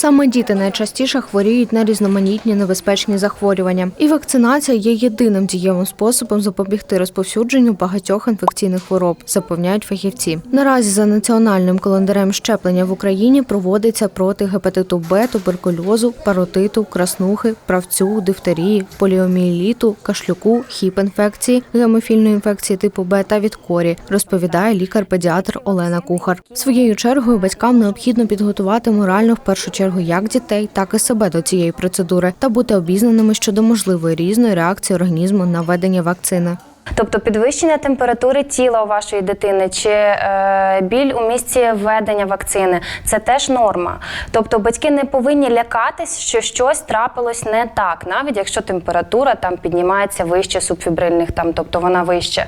Саме діти найчастіше хворіють на різноманітні небезпечні захворювання, і вакцинація є єдиним дієвим способом запобігти розповсюдженню багатьох інфекційних хвороб, запевняють фахівці. Наразі за національним календарем щеплення в Україні проводиться проти гепатиту Б, туберкульозу, паротиту, краснухи, правцю, дифтерії, поліомієліту, кашлюку, хіп-інфекції, гемофільної інфекції типу Б та від корі, розповідає лікар-педіатр Олена Кухар. Своєю чергою батькам необхідно підготувати морально в першу чергу як дітей, так і себе до цієї процедури та бути обізнаними щодо можливої різної реакції організму на введення вакцини. Тобто підвищення температури тіла у вашої дитини чи е, біль у місці введення вакцини це теж норма. Тобто батьки не повинні лякатись, що щось трапилось не так, навіть якщо температура там піднімається вище субфібрильних, там, тобто вона вище.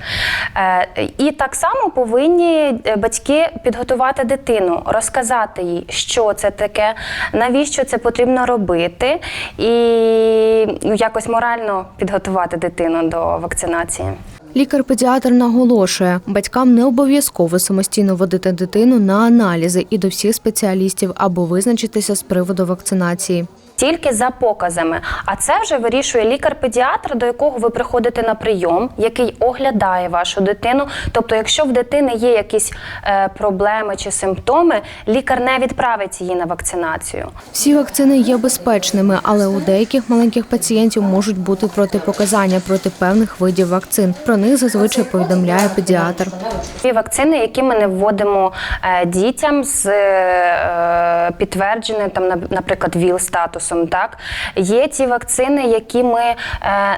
Е, і так само повинні е, батьки підготувати дитину, розказати їй, що це таке, навіщо це потрібно робити, і ну, якось морально підготувати дитину до вакцинації. Лікар-педіатр наголошує, батькам не обов'язково самостійно водити дитину на аналізи і до всіх спеціалістів або визначитися з приводу вакцинації. Тільки за показами. А це вже вирішує лікар-педіатр, до якого ви приходите на прийом, який оглядає вашу дитину. Тобто, якщо в дитини є якісь е, проблеми чи симптоми, лікар не відправить її на вакцинацію. Всі вакцини є безпечними, але у деяких маленьких пацієнтів можуть бути протипоказання проти певних видів вакцин. Про них зазвичай повідомляє педіатр. Ті вакцини, які ми не вводимо е, дітям з е, підтвердженим, там, нап- наприклад, ВІЛ-статусом, так є ті вакцини, які ми е,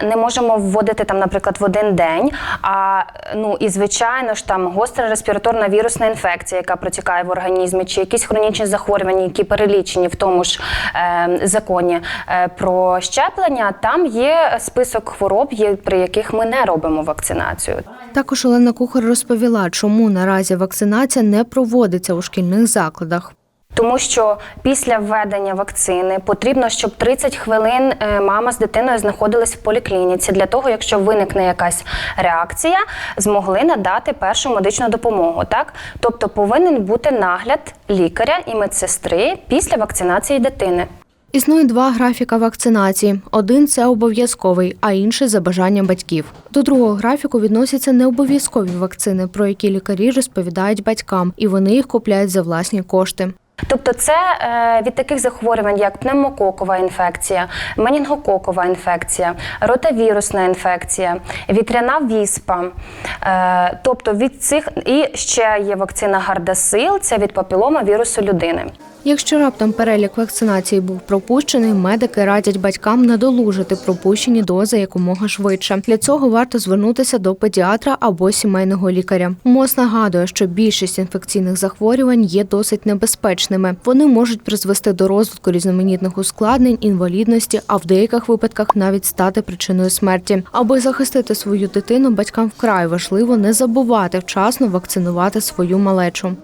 не можемо вводити там, наприклад, в один день. А ну і звичайно ж там гостра респіраторна вірусна інфекція, яка протікає в організмі, чи якісь хронічні захворювання, які перелічені в тому ж е, законі е, про щеплення. Там є список хвороб, є, при яких ми не робимо вакцинацію. Також Олена Кухар розповіла, чому наразі вакцинація не проводиться у шкільних закладах. Тому що після введення вакцини потрібно, щоб 30 хвилин е, мама з дитиною знаходилась в поліклініці для того, якщо виникне якась реакція, змогли надати першу медичну допомогу. Так, тобто повинен бути нагляд лікаря і медсестри після вакцинації дитини. Існує два графіка вакцинації. Один це обов'язковий, а інший за бажанням батьків. До другого графіку відносяться необов'язкові вакцини, про які лікарі розповідають батькам, і вони їх купляють за власні кошти. Тобто, це е, від таких захворювань, як пневмококова інфекція, менінгококова інфекція, ротавірусна інфекція, вітряна віспа. Е, тобто від цих і ще є вакцина Гардасил, це від папілома вірусу людини. Якщо раптом перелік вакцинації був пропущений, медики радять батькам надолужити пропущені дози якомога швидше. Для цього варто звернутися до педіатра або сімейного лікаря. МОЗ нагадує, що більшість інфекційних захворювань є досить небезпечними. Вони можуть призвести до розвитку різноманітних ускладнень, інвалідності, а в деяких випадках навіть стати причиною смерті. Аби захистити свою дитину, батькам вкрай важливо не забувати вчасно вакцинувати свою малечу.